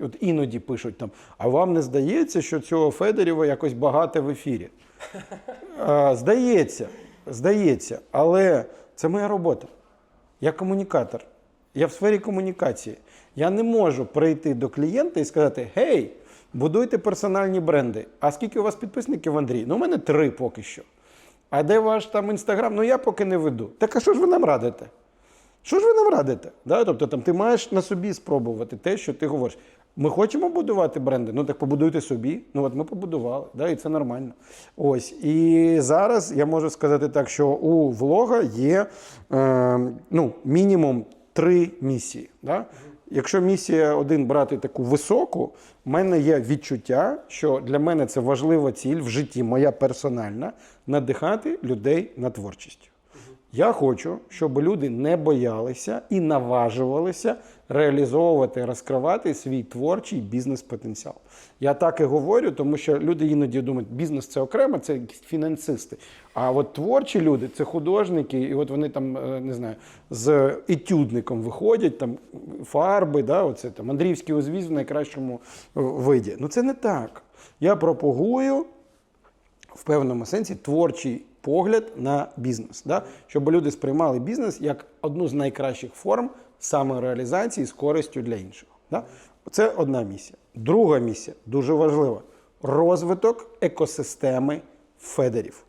От іноді пишуть там, а вам не здається, що цього Федорєва якось багато в ефірі? А, здається, здається, але це моя робота. Я комунікатор. Я в сфері комунікації. Я не можу прийти до клієнта і сказати: Гей, будуйте персональні бренди. А скільки у вас підписників, Андрій? Ну, у мене три поки що. А де ваш там інстаграм? Ну я поки не веду. Так а що ж ви нам радите? Що ж ви нам радите? Да? Тобто там ти маєш на собі спробувати те, що ти говориш. Ми хочемо будувати бренди, ну так побудуйте собі. Ну от ми побудували, да, і це нормально. Ось. І зараз я можу сказати так, що у влога є е, ну, мінімум три місії. Да? Якщо місія один брати таку високу, в мене є відчуття, що для мене це важлива ціль в житті, моя персональна, надихати людей на творчість. Я хочу, щоб люди не боялися і наважувалися реалізовувати, розкривати свій творчий бізнес-потенціал. Я так і говорю, тому що люди іноді думають, бізнес це окремо, це фінансисти. А от творчі люди це художники, і от вони там е, не знаю, з етюдником виходять, там фарби, да, оце там Андріївський узвіз в найкращому е, виді. Ну це не так. Я пропагую в певному сенсі творчий погляд на бізнес, да? щоб люди сприймали бізнес як одну з найкращих форм самореалізації з користю для інших. Да? Це одна місія. Друга місія дуже важлива розвиток екосистеми федерів.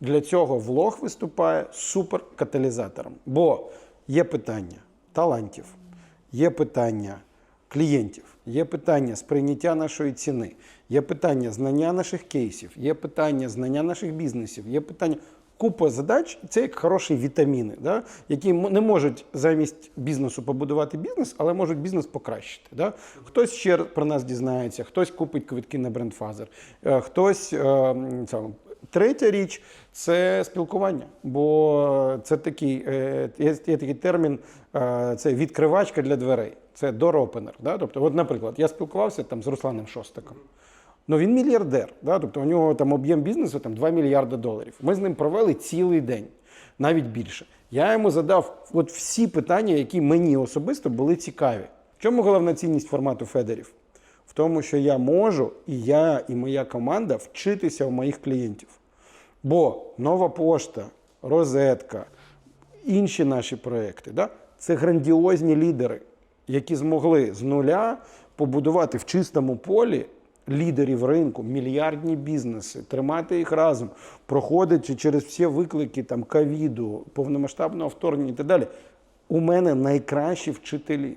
Для цього влог виступає суперкаталізатором, бо є питання талантів, є питання клієнтів, є питання сприйняття нашої ціни, є питання знання наших кейсів, є питання знання наших бізнесів, є питання. Купа задач це як хороші вітаміни, да? які не можуть замість бізнесу побудувати бізнес, але можуть бізнес покращити. Да? Хтось ще про нас дізнається, хтось купить квитки на брендфазер, хтось е, Третя річ це спілкування, бо це такий, е, є, такий термін, е, це відкривачка для дверей. Це door-opener. Да? Тобто, от, наприклад, я спілкувався там з Русланом Шостаком. Ну він мільярдер, да? тобто у нього там об'єм бізнесу там 2 мільярди доларів. Ми з ним провели цілий день, навіть більше. Я йому задав от всі питання, які мені особисто були цікаві. В чому головна цінність формату Федерів? В тому, що я можу, і я, і моя команда вчитися у моїх клієнтів. Бо нова пошта, розетка, інші наші проекти да, це грандіозні лідери, які змогли з нуля побудувати в чистому полі лідерів ринку, мільярдні бізнеси, тримати їх разом, проходячи через всі виклики там ковіду, повномасштабного вторгнення і так далі. У мене найкращі вчителі.